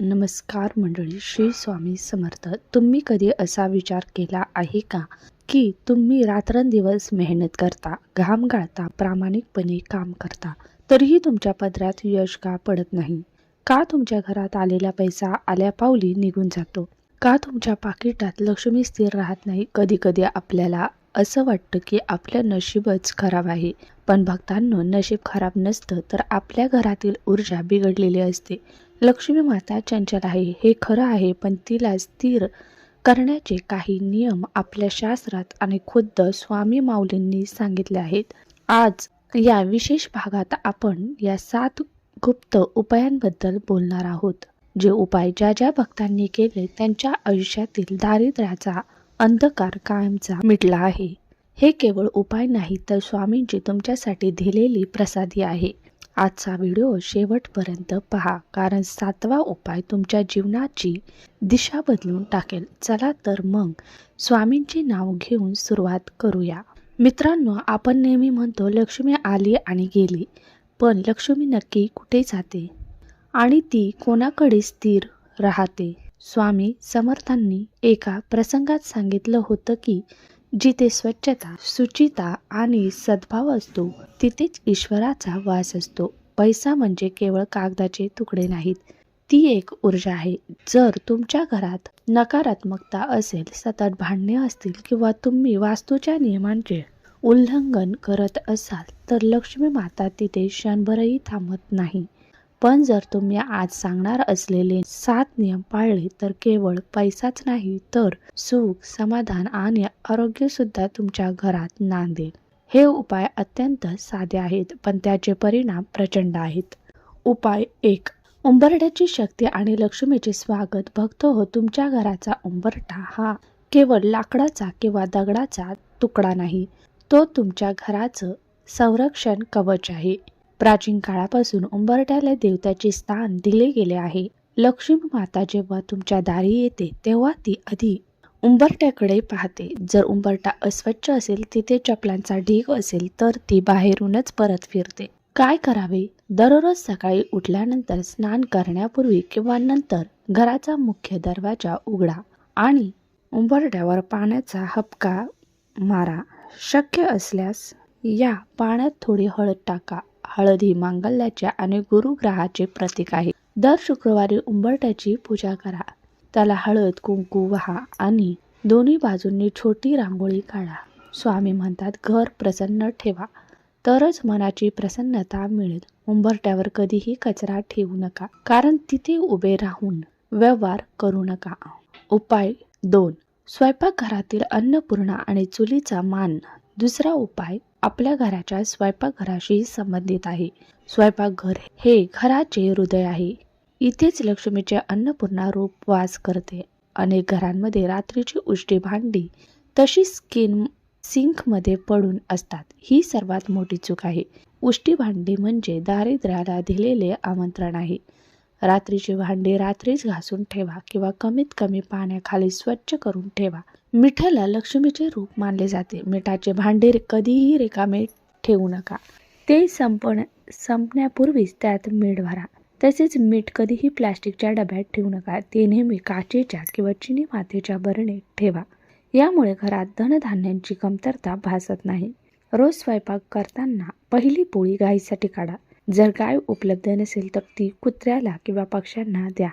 नमस्कार मंडळी श्री स्वामी समर्थ. तुम्ही कधी असा विचार केला आहे का की तुम्ही रात्रंदिवस मेहनत करता घाम गाळता प्रामाणिकपणे काम करता तरीही तुमच्या पदरात यश का पडत नाही? का तुमच्या घरात आलेला पैसा आल्या पावली निघून जातो? का तुमच्या पाकिटात लक्ष्मी स्थिर राहत नाही कधी कधी आपल्याला? असं वाटतं की आपलं नशीबच खराब आहे. पण भक्तांनो नशीब खराब नसतं तर आपल्या घरातील ऊर्जा बिघडलेली असते. लक्ष्मी माता चंचल आहे हे खरं आहे पण तिला स्थिर करण्याचे काही नियम आपल्या शास्त्रात आणि खुद्द स्वामी माऊलींनी सांगितले आहेत. आज या विशेष भागात आपण या सात गुप्त उपायांबद्दल बोलणार आहोत जे उपाय ज्या ज्या भक्तांनी केले त्यांच्या आयुष्यातील दारिद्र्याचा अंधकार कायमचा मिटला आहे. हे केवळ उपाय नाही तर स्वामींची तुमच्यासाठी दिलेली प्रसादी आहे. आजचा व्हिडिओ शेवटपर्यंत पहा कारण सातवा उपाय तुमच्या जीवनाची दिशा बदलून टाकेल. चला तर मग स्वामींचे नाव घेऊन सुरुवात करूया. मित्रांनो आपण नेहमी म्हणतो लक्ष्मी आली आणि गेली पण लक्ष्मी नक्की कुठे जाते? आणि ती कोणाकडे स्थिर राहते? स्वामी समर्थांनी एका प्रसंगात सांगितलं होतं की जिथे स्वच्छता शुचिता आणि सद्भाव असतो तिथेच ईश्वराचा वास असतो. पैसा म्हणजे केवळ कागदाचे तुकडे नाहीत ती एक ऊर्जा आहे. जर तुमच्या घरात नकारात्मकता असेल सतत भांडणे असतील किंवा तुम्ही वास्तूच्या नियमांचे उल्लंघन करत असाल तर लक्ष्मी माता तिथे क्षणभरही थांबत नाही. पण जर तुम्ही आज सांगणार असलेले सात नियम पाळले तर केवळ पैसाच नाही तर सुख समाधान आणि आरोग्य सुद्धा तुमच्या घरात नांदेल. हे उपाय अत्यंत साधे आहेत पण त्याचे परिणाम प्रचंड आहेत. उपाय एक. उंबरट्याची शक्ती आणि लक्ष्मीचे स्वागत भक्त हो तुमच्या घराचा उंबरटा हा केवळ लाकडाचा किंवा दगडाचा तुकडा नाही तो तुमच्या घराचं संरक्षण कवच आहे. प्राचीन काळापासून उंबरट्याला देवताचे स्थान दिले गेले आहे. लक्ष्मी माता जेव्हा तुमच्या दारी येते तेव्हा ती आधी उंबरट्याकडे पाहते. जर उंबरटा अस्वच्छ असेल तिथे चपलांचा ढीग असेल तर ती बाहेरूनच परत फिरते. काय करावे? दररोज सकाळी उठल्यानंतर स्नान करण्यापूर्वी किंवा नंतर घराचा मुख्य दरवाजा उघडा आणि उंबरट्यावर पाण्याचा हपका मारा. शक्य असल्यास या पाण्यात थोडी हळद टाका. हळद ही मांगल्याच्या आणि गुरुग्रहाचे प्रतीक आहे. दर शुक्रवारी उंबरट्याची पूजा करा. त्याला हळद कुंकू वहा आणि दोन्ही बाजूंनी छोटी रांगोळी काढा. स्वामी म्हणतात घर प्रसन्न ठेवा. तरच मनाची प्रसन्नता मिळेल. उंबरट्यावर कधीही कचरा ठेवू नका. कारण तिथे उभे राहून व्यवहार करू नका. उपाय दोन. स्वयंपाकघरातील अन्नपूर्णा आणि चुलीचा मान. दुसरा उपाय आपल्या घराच्या स्वयंपाकघराशी संबंधित आहे. स्वयंपाकघर हे घराचे हृदय आहे. इथेच लक्ष्मीचे अन्नपूर्णा रूप वास करते. अनेक घरांमध्ये रात्रीची उष्टी भांडी तशी स्किन सिंकमध्ये पडून असतात. ही सर्वात मोठी चूक आहे. उष्टी भांडी म्हणजे दारिद्र्याला दिलेले आमंत्रण आहे. रात्रीची भांडी रात्रीच घासून ठेवा किंवा कमीत कमी पाण्याखाली स्वच्छ करून ठेवा. मिठाला लक्ष्मीचे रूप मानले जाते. मिठाचे भांडे कधीही रिकामे ठेवू नका. ते संपण संपण्यापूर्वीच त्यात मीठ भरा. तसेच मीठ कधीही प्लॅस्टिकच्या डब्यात ठेवू नका. ते नेहमी काचेच्या किंवा चिनी मातीच्या बरणीत ठेवा. यामुळे घरात धनधान्यांची कमतरता भासत नाही. रोज स्वयंपाक करताना पहिली पोळी गाईसाठी काढा. जर गाय उपलब्ध नसेल तर ती कुत्र्याला किंवा पक्ष्यांना द्या.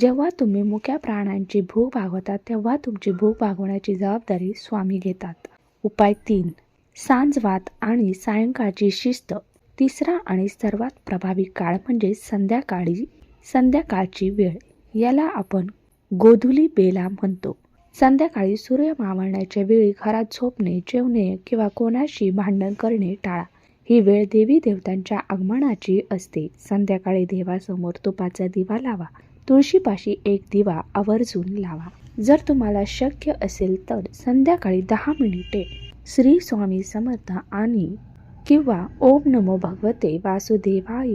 जेव्हा तुम्ही मुक्या प्राण्यांची भूक भागवता तेव्हा तुमची भूक भागवण्याची जबाबदारी स्वामी घेतात. उपाय तीन. सांजवात आणि सायंकाळची शिस्त. तिसरा आणि सर्वात प्रभावी काळ म्हणजे संध्याकाळी संध्याकाळची वेळ. याला आपण गोधुली बेला म्हणतो. संध्याकाळी सूर्य मावळण्याच्या वेळी घरात झोपणे जेवणे किंवा कोणाशी भांडण करणे टाळा. ही वेळ देवी देवतांच्या आगमनाची असते. संध्याकाळी देवासमोर तुपाचा दिवा लावा. तुळशीपाशी एक दिवा आवर्जून लावा. जर तुम्हाला शक्य असेल तर संध्याकाळी दहा मिनिटे श्री स्वामी समर्थ आणि किंवा ओम नमो भगवते वासुदेवाय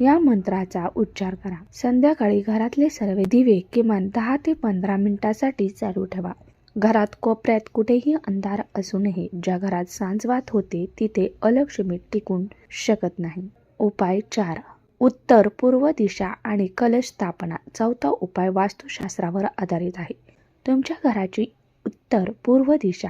या मंत्राचा उच्चार करा. संध्याकाळी घरातले सर्व दिवे किमान दहा ते पंधरा मिनिटासाठी चालू ठेवा. घरात कोपऱ्यात कुठेही अंधार असू नये. ज्या घरात सांजवात होते तिथे अलक्ष्मी टिकून शकत नाही. उपाय चार. उत्तर पूर्व दिशा आणि कलश स्थापना चौथा उपाय वास्तुशास्त्रावर आधारित आहे. तुमच्या घराची उत्तर पूर्व दिशा.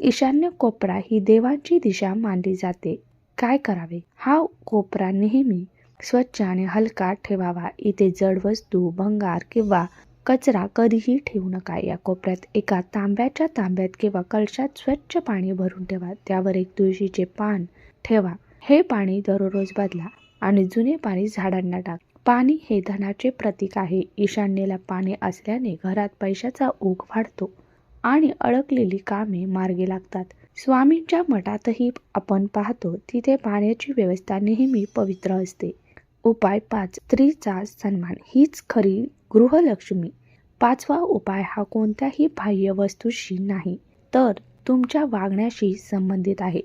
ईशान्य कोपरा ही देवांची दिशा मानली जाते. काय करावे? हा कोपरा नेहमी स्वच्छ आणि हलका ठेवावा. इथे जड वस्तू भंगार किंवा कचरा कधीही ठेवू नका. या कोपऱ्यात एका तांब्याच्या तांब्यात किंवा कलशात स्वच्छ पाणी भरून ठेवा. त्यावर एक तुळशीचे पान ठेवा. हे पाणी दररोज बदला. आणि जुने पाणी झाडांना टाक. पाणी हे धनाचे प्रतीक आहे. ईशान्येला पाणी असल्याने घरात पैशाचा ओघ वाढतो आणि अडकलेली कामे मार्गी लागतात. स्वामींच्या मठातही आपण पाहतो तिथे पाण्याची व्यवस्था नेहमी पवित्र असते. उपाय पाच. स्त्रीचा सन्मान. हीच खरी गृहलक्ष्मी. पाचवा उपाय हा कोणत्याही बाह्य वस्तूशी नाही तर तुमच्या वागण्याशी संबंधित आहे.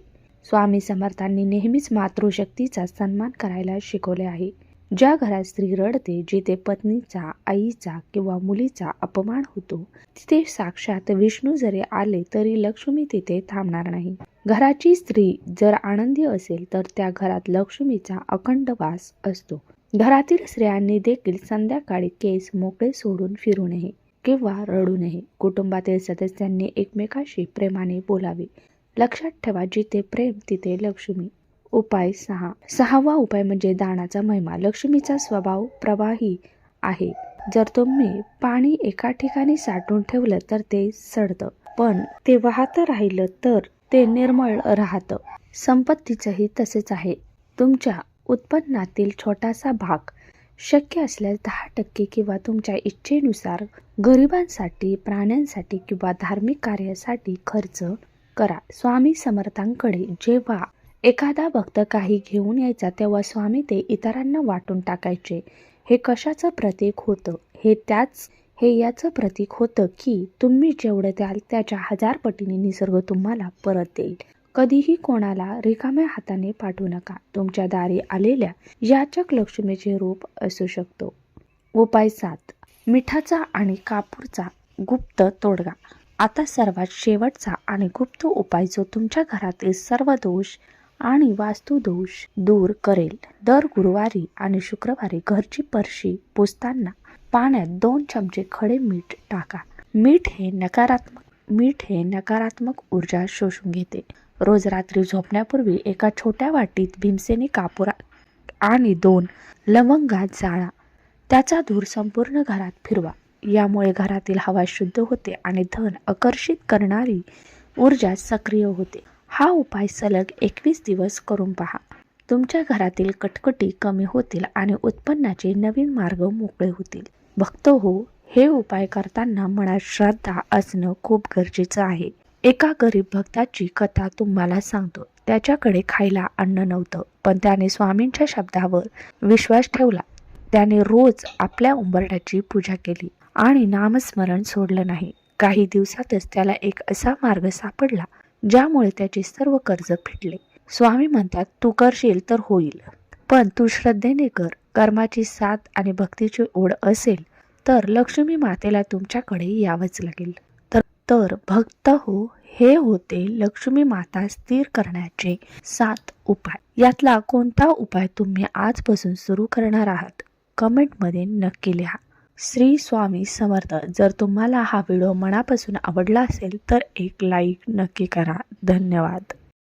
स्वामी समर्थांनी नेहमीच मातृशक्तीचा सन्मान करायला शिकवले आहे. ज्या घरात स्त्री रडते जिथे पत्नीचा आईचा किंवा मुलीचा अपमान होतो तिथे साक्षात विष्णू जरी आले तरी लक्ष्मी तिथे थांबणार नाही. घराची स्त्री जर आनंदी असेल तर त्या घरात लक्ष्मीचा अखंड वास असतो. घरातील स्त्रियांनी देखील संध्याकाळी केस मोकळे सोडून फिरू नये किंवा रडू नये. कुटुंबातील सदस्यांनी एकमेकाशी प्रेमाने बोलावे. लक्षात ठेवा जिथे प्रेम तिथे लक्ष्मी. उपाय सहा. सहावा उपाय म्हणजे दानाचा महिमा. लक्ष्मीचा स्वभाव प्रवाही आहे. जर तुम्ही पाणी एका ठिकाणी साठवून ठेवलं तर ते सडतं. पण ते वाहतं राहिलं तर ते निर्मळ राहतं. संपत्तीचंही तसेच आहे. तुमच्या उत्पन्नातील छोटासा भाग शक्य असल्यास दहा टक्के किंवा तुमच्या इच्छेनुसार गरिबांसाठी प्राण्यांसाठी किंवा धार्मिक कार्यासाठी खर्च करा. स्वामी समर्थांकडे जेव्हा एखादा भक्त काही घेऊन यायचा तेव्हा स्वामी ते इतरांना वाटून टाकायचे. हे कशाचं प्रतीक होतं? हे त्याच हे याचं प्रतीक होतं की तुम्ही जेवढं द्याल त्याच्या हजार पटीने निसर्ग तुम्हाला परत देईल. कधीही कोणाला रिकाम्या हाताने पाठवू नका. तुमच्या दारी आलेल्या याचक लक्ष्मीचे रूप असू शकतो. उपाय सात. मिठाचा आणि कापूरचा गुप्त तोडगा. आता सर्वात शेवटचा आणि गुप्त उपाय जो तुमच्या घरातील सर्व दोष आणि वास्तुदोष दूर करेल. दर गुरुवारी आणि शुक्रवारी घरची परशी पुसताना पाण्यात दोन चमचे खडे मीठ टाका. मीठ हे नकारात्मक मीठ हे नकारात्मक ऊर्जा शोषून घेते. रोज रात्री झोपण्यापूर्वी एका छोट्या वाटीत भीमसेनी कापूर आणि दोन लवंगा जाळा. त्याचा धूर संपूर्ण घरात फिरवा. यामुळे घरातील हवा शुद्ध होते आणि धन आकर्षित करणारी ऊर्जा सक्रिय होते. हा उपाय सलग एकवीस दिवस करून पहा. तुमच्या घरातील कटकटी कमी होतील आणि उत्पन्नाचे नवीन मार्ग मोकळे होतील. भक्त हो हे उपाय करताना मनात श्रद्धा असणं खूप गरजेचं आहे. एका गरीब भक्ताची कथा तुम्हाला सांगतो. त्याच्याकडे खायला अन्न नव्हतं पण त्याने स्वामींच्या शब्दावर विश्वास ठेवला. त्याने रोज आपल्या उंबरट्याची पूजा केली. आणि नामस्मरण सोडलं नाही. काही दिवसातच त्याला एक असा मार्ग सापडला ज्यामुळे त्याचे सर्व कर्ज फिटले. स्वामी म्हणतात तू करशील तर होईल. पण तू श्रद्धेने कर. कर्माची साथ आणि भक्तीची ओढ असेल तर लक्ष्मी मातेला तुमच्याकडे यावंच लागेल. तर तर भक्त हो हे होते लक्ष्मी माता स्थिर करण्याचे सात उपाय. यातला कोणता उपाय तुम्ही आजपासून सुरू करणार आहात? कमेंटमध्ये नक्की लिहा. श्री स्वामी समर्थ. जर तुम्हाला हा व्हिडिओ मनापासून आवडला असेल तर एक लाईक नक्की करा. धन्यवाद.